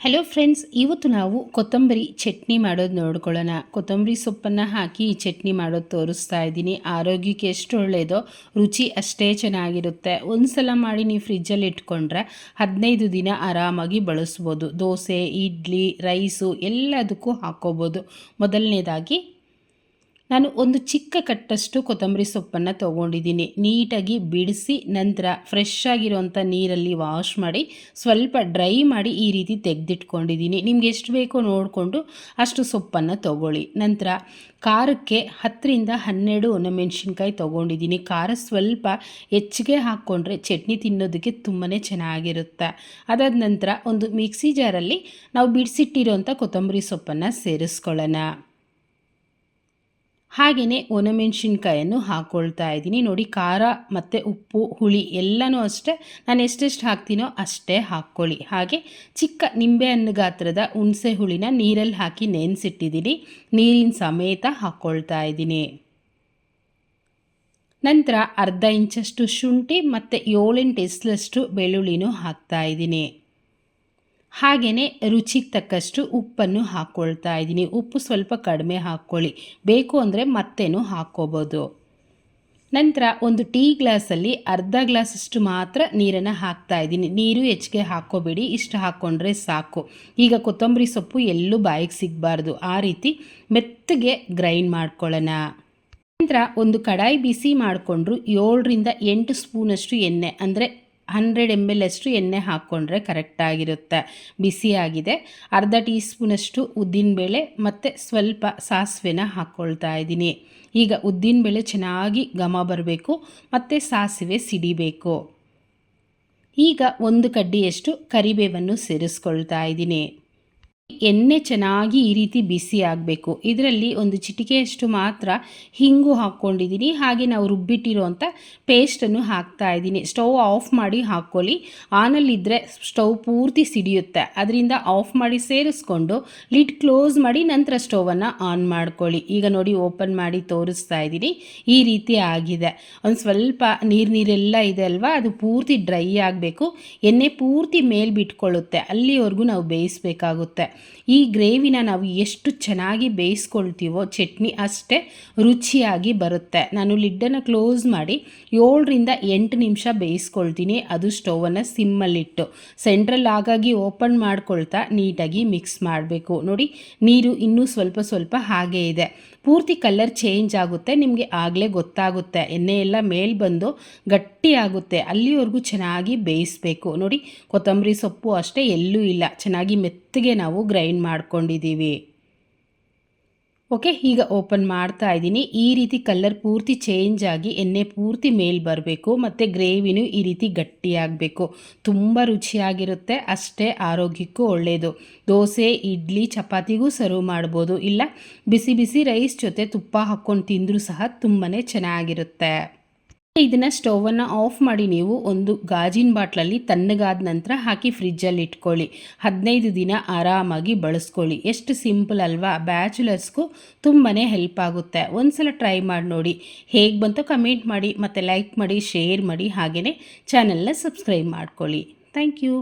Hello friends ಇವತ್ತು ನಾವು ಕೊತ್ತಂಬರಿ ಚಟ್ನಿ ಮಾಡೋದು ನೋಡ್ಕೊಳ್ಳೋಣ. ಕೊತ್ತಂಬರಿ ಸೊಪ್ಪನ್ನು ಹಾಕಿ ಈ ಚಟ್ನಿ ಮಾಡೋದು ತೋರಿಸ್ತಾ ಇದ್ದೀನಿ. ಆರೋಗ್ಯಕ್ಕೆ ಎಷ್ಟು ಒಳ್ಳೆಯದೋ ರುಚಿ ಅಷ್ಟೇ ಚೆನ್ನಾಗಿರುತ್ತೆ. ಒಂದು ಸಲ ಮಾಡಿ ನೀವು ಫ್ರಿಜ್ಜಲ್ಲಿ ಇಟ್ಕೊಂಡ್ರೆ ಹದಿನೈದು ದಿನ ಆರಾಮಾಗಿ ಬಳಸ್ಬೋದು. ದೋಸೆ, ಇಡ್ಲಿ, ರೈಸು ಎಲ್ಲದಕ್ಕೂ ಹಾಕ್ಕೋಬೋದು. ಮೊದಲನೇದಾಗಿ ನಾನು ಒಂದು ಚಿಕ್ಕ ಕಟ್ಟಷ್ಟು ಕೊತ್ತಂಬರಿ ಸೊಪ್ಪನ್ನು ತೊಗೊಂಡಿದ್ದೀನಿ. ನೀಟಾಗಿ ಬಿಡಿಸಿ ನಂತರ ಫ್ರೆಶ್ ಆಗಿರುವಂಥ ನೀರಲ್ಲಿ ವಾಶ್ ಮಾಡಿ, ಸ್ವಲ್ಪ ಡ್ರೈ ಮಾಡಿ ಈ ರೀತಿ ತೆಗೆದಿಟ್ಕೊಂಡಿದ್ದೀನಿ. ನಿಮ್ಗೆ ಎಷ್ಟು ಬೇಕೋ ನೋಡಿಕೊಂಡು ಅಷ್ಟು ಸೊಪ್ಪನ್ನು ತೊಗೊಳ್ಳಿ. ನಂತರ ಖಾರಕ್ಕೆ ಹತ್ತರಿಂದ ಹನ್ನೆರಡು ಒಣಮೆಣ್ಸಿನ್ಕಾಯಿ ತೊಗೊಂಡಿದ್ದೀನಿ. ಖಾರ ಸ್ವಲ್ಪ ಹೆಚ್ಚಿಗೆ ಹಾಕ್ಕೊಂಡ್ರೆ ಚಟ್ನಿ ತಿನ್ನೋದಕ್ಕೆ ತುಂಬಾ ಚೆನ್ನಾಗಿರುತ್ತೆ. ಅದಾದ ನಂತರ ಒಂದು ಮಿಕ್ಸಿ ಜಾರಲ್ಲಿ ನಾವು ಬಿಡಿಸಿಟ್ಟಿರೋಂಥ ಕೊತ್ತಂಬರಿ ಸೊಪ್ಪನ್ನು ಸೇರಿಸ್ಕೊಳ್ಳೋಣ. ಹಾಗೆಯೇ ಒಣಮೆಣ್ಸಿನ್ಕಾಯನ್ನು ಹಾಕ್ಕೊಳ್ತಾ ಇದ್ದೀನಿ. ನೋಡಿ, ಖಾರ ಮತ್ತು ಉಪ್ಪು, ಹುಳಿ ಎಲ್ಲನೂ ಅಷ್ಟೇ. ನಾನು ಎಷ್ಟೆಷ್ಟು ಹಾಕ್ತೀನೋ ಅಷ್ಟೇ ಹಾಕ್ಕೊಳ್ಳಿ. ಹಾಗೆ ಚಿಕ್ಕ ನಿಂಬೆ ಹಣ್ಣು ಗಾತ್ರದ ಹುಣಸೆ ಹುಳಿನ ನೀರಲ್ಲಿ ಹಾಕಿ ನೆನೆಸಿಟ್ಟಿದ್ದೀನಿ. ನೀರಿನ ಸಮೇತ ಹಾಕ್ಕೊಳ್ತಾ ಇದ್ದೀನಿ. ನಂತರ ಅರ್ಧ ಇಂಚಷ್ಟು ಶುಂಠಿ ಮತ್ತು ಏಳೆಂಟು ಎಸ್ಲಷ್ಟು ಬೆಳ್ಳುಳ್ಳಿನೂ ಹಾಕ್ತಾ ಇದ್ದೀನಿ. ಹಾಗೆಯೇ ರುಚಿಗೆ ತಕ್ಕಷ್ಟು ಉಪ್ಪನ್ನು ಹಾಕ್ಕೊಳ್ತಾ ಇದ್ದೀನಿ. ಉಪ್ಪು ಸ್ವಲ್ಪ ಕಡಿಮೆ ಹಾಕ್ಕೊಳ್ಳಿ. ಬೇಕು ಅಂದರೆ ಮತ್ತೇನು ಹಾಕ್ಕೋಬೋದು. ನಂತರ ಒಂದು ಟೀ ಗ್ಲಾಸಲ್ಲಿ ಅರ್ಧ ಗ್ಲಾಸಷ್ಟು ಮಾತ್ರ ನೀರನ್ನು ಹಾಕ್ತಾ ಇದ್ದೀನಿ. ನೀರು ಹೆಚ್ಚಿಗೆ ಹಾಕ್ಕೋಬೇಡಿ. ಇಷ್ಟು ಹಾಕ್ಕೊಂಡ್ರೆ ಸಾಕು. ಈಗ ಕೊತ್ತಂಬರಿ ಸೊಪ್ಪು ಎಲ್ಲೂ ಬಾಯಿಗೆ ಸಿಗಬಾರ್ದು. ಆ ರೀತಿ ಮೆತ್ತಗೆ ಗ್ರೈಂಡ್ ಮಾಡ್ಕೊಳ್ಳೋಣ. ನಂತರ ಒಂದು ಕಡಾಯಿ ಬಿಸಿ ಮಾಡಿಕೊಂಡ್ರು ಏಳರಿಂದ ಎಂಟು ಸ್ಪೂನಷ್ಟು ಎಣ್ಣೆ, ಅಂದರೆ ಹಂಡ್ರೆಡ್ ಎಂ ಎಲ್ ಅಷ್ಟು ಎಣ್ಣೆ ಹಾಕ್ಕೊಂಡ್ರೆ ಕರೆಕ್ಟಾಗಿರುತ್ತೆ. ಬಿಸಿಯಾಗಿದೆ. ಅರ್ಧ ಟೀ ಸ್ಪೂನಷ್ಟು ಉದ್ದಿನಬೇಳೆ ಮತ್ತು ಸ್ವಲ್ಪ ಸಾಸಿವೆನ ಹಾಕ್ಕೊಳ್ತಾ ಇದ್ದೀನಿ. ಈಗ ಉದ್ದಿನಬೇಳೆ ಚೆನ್ನಾಗಿ ಘಮ ಬರಬೇಕು ಮತ್ತು ಸಾಸಿವೆ ಸಿಡಿಬೇಕು. ಈಗ ಒಂದು ಕಡ್ಡಿಯಷ್ಟು ಕರಿಬೇವನ್ನು ಸೇರಿಸ್ಕೊಳ್ತಾ ಇದ್ದೀನಿ. ಎಣ್ಣೆ ಚೆನ್ನಾಗಿ ಈ ರೀತಿ ಬಿಸಿ ಆಗಬೇಕು. ಇದರಲ್ಲಿ ಒಂದು ಚಿಟಿಕೆಯಷ್ಟು ಮಾತ್ರ ಹಿಂಗು ಹಾಕ್ಕೊಂಡಿದ್ದೀನಿ. ಹಾಗೆ ನಾವು ರುಬ್ಬಿಟ್ಟಿರುವಂಥ ಪೇಸ್ಟನ್ನು ಹಾಕ್ತಾ ಇದ್ದೀನಿ. ಸ್ಟವ್ ಆಫ್ ಮಾಡಿ ಹಾಕ್ಕೊಳ್ಳಿ. ಆನಲ್ಲಿದ್ದರೆ ಸ್ಟವ್ ಪೂರ್ತಿ ಸಿಡಿಯುತ್ತೆ. ಅದರಿಂದ ಆಫ್ ಮಾಡಿ ಸೇರಿಸ್ಕೊಂಡು ಲಿಡ್ ಕ್ಲೋಸ್ ಮಾಡಿ ನಂತರ ಸ್ಟವನ್ನು ಆನ್ ಮಾಡ್ಕೊಳ್ಳಿ. ಈಗ ನೋಡಿ ಓಪನ್ ಮಾಡಿ ತೋರಿಸ್ತಾ ಇದ್ದೀನಿ. ಈ ರೀತಿ ಆಗಿದೆ. ಒಂದು ಸ್ವಲ್ಪ ನೀರು ನೀರೆಲ್ಲ ಇದೆ ಅಲ್ವಾ? ಅದು ಪೂರ್ತಿ ಡ್ರೈ ಆಗಬೇಕು. ಎಣ್ಣೆ ಪೂರ್ತಿ ಮೇಲೆ ಬಿಟ್ಕೊಳ್ಳುತ್ತೆ ಅಲ್ಲಿವರೆಗೂ ನಾವು ಬೇಯಿಸಬೇಕಾಗುತ್ತೆ. ಈ ಗ್ರೇವಿನ ನಾವು ಎಷ್ಟು ಚೆನ್ನಾಗಿ ಬೇಯಿಸ್ಕೊಳ್ತೀವೋ ಚಟ್ನಿ ಅಷ್ಟೇ ರುಚಿಯಾಗಿ ಬರುತ್ತೆ. ನಾನು ಲಿಡ್ಡನ್ನು ಕ್ಲೋಸ್ ಮಾಡಿ ಏಳರಿಂದ ಎಂಟು ನಿಮಿಷ ಬೇಯಿಸ್ಕೊಳ್ತೀನಿ. ಅದು ಸ್ಟೌವನ್ನು ಸಿಮ್ಮಲ್ಲಿಟ್ಟು. ಸೆಂಟ್ರಲ್ ಆಗಾಗಿ ಓಪನ್ ಮಾಡ್ಕೊಳ್ತಾ ನೀಟಾಗಿ ಮಿಕ್ಸ್ ಮಾಡಬೇಕು. ನೋಡಿ, ನೀರು ಇನ್ನೂ ಸ್ವಲ್ಪ ಸ್ವಲ್ಪ ಹಾಗೇ ಇದೆ. ಪೂರ್ತಿ ಕಲರ್ ಚೇಂಜ್ ಆಗುತ್ತೆ. ನಿಮಗೆ ಆಗಲೇ ಗೊತ್ತಾಗುತ್ತೆ. ಎಣ್ಣೆ ಎಲ್ಲ ಮೇಲ್ ಬಂದು ಗಟ್ಟಿ ಆಗುತ್ತೆ. ಅಲ್ಲಿವರೆಗೂ ಚೆನ್ನಾಗಿ ಬೇಯಿಸಬೇಕು. ನೋಡಿ, ಕೊತ್ತಂಬರಿ ಸೊಪ್ಪು ಅಷ್ಟೇ ಎಲ್ಲೂ ಇಲ್ಲ. ಚೆನ್ನಾಗಿ ಮೆತ್ತಗೆ ನಾವು ಗ್ರೈಂಡ್ ಮಾಡ್ಕೊಂಡಿದ್ದೀವಿ. ಓಕೆ ಈಗ ಓಪನ್ ಮಾಡ್ತಾ ಇದ್ದೀನಿ. ಈ ರೀತಿ ಕಲರ್ ಪೂರ್ತಿ ಚೇಂಜ್ ಆಗಿ ಎಣ್ಣೆ ಪೂರ್ತಿ ಮೇಲೆ ಬರಬೇಕು, ಮತ್ತು ಗ್ರೇವಿನೂ ಈ ರೀತಿ ಗಟ್ಟಿಯಾಗಬೇಕು. ತುಂಬ ರುಚಿಯಾಗಿರುತ್ತೆ, ಅಷ್ಟೇ ಆರೋಗ್ಯಕ್ಕೂ ಒಳ್ಳೆಯದು ದೋಸೆ, ಇಡ್ಲಿ, ಚಪಾತಿಗೂ ಸರ್ವ್ ಮಾಡ್ಬೋದು. ಇಲ್ಲ, ಬಿಸಿ ಬಿಸಿ ರೈಸ್ ಜೊತೆ ತುಪ್ಪ ಹಾಕ್ಕೊಂಡು ತಿಂದರೂ ಸಹ ತುಂಬಾ ಚೆನ್ನಾಗಿರುತ್ತೆ. ಇದನ್ನು ಸ್ಟೌವನ್ನು ಆಫ್ ಮಾಡಿ ನೀವು ಒಂದು ಗಾಜಿನ ಬಾಟ್ಲಲ್ಲಿ ತಣ್ಣಗಾದ ನಂತರ ಹಾಕಿ ಫ್ರಿಜ್ಜಲ್ಲಿ ಇಟ್ಕೊಳ್ಳಿ. ಹದಿನೈದು ದಿನ ಆರಾಮಾಗಿ ಬಳಸ್ಕೊಳ್ಳಿ. ಎಷ್ಟು ಸಿಂಪಲ್ ಅಲ್ವಾ? ಬ್ಯಾಚುಲರ್ಸ್ಗೂ ತುಂಬಾ ಹೆಲ್ಪ್ ಆಗುತ್ತೆ. ಒಂದ್ಸಲ ಟ್ರೈ ಮಾಡಿ ನೋಡಿ. ಹೇಗೆ ಬಂತೋ ಕಮೆಂಟ್ ಮಾಡಿ, ಮತ್ತು ಲೈಕ್ ಮಾಡಿ, ಶೇರ್ ಮಾಡಿ ಹಾಗೆಯೇ ಚಾನಲ್ನ ಸಬ್ಸ್ಕ್ರೈಬ್ ಮಾಡ್ಕೊಳ್ಳಿ. Thank you.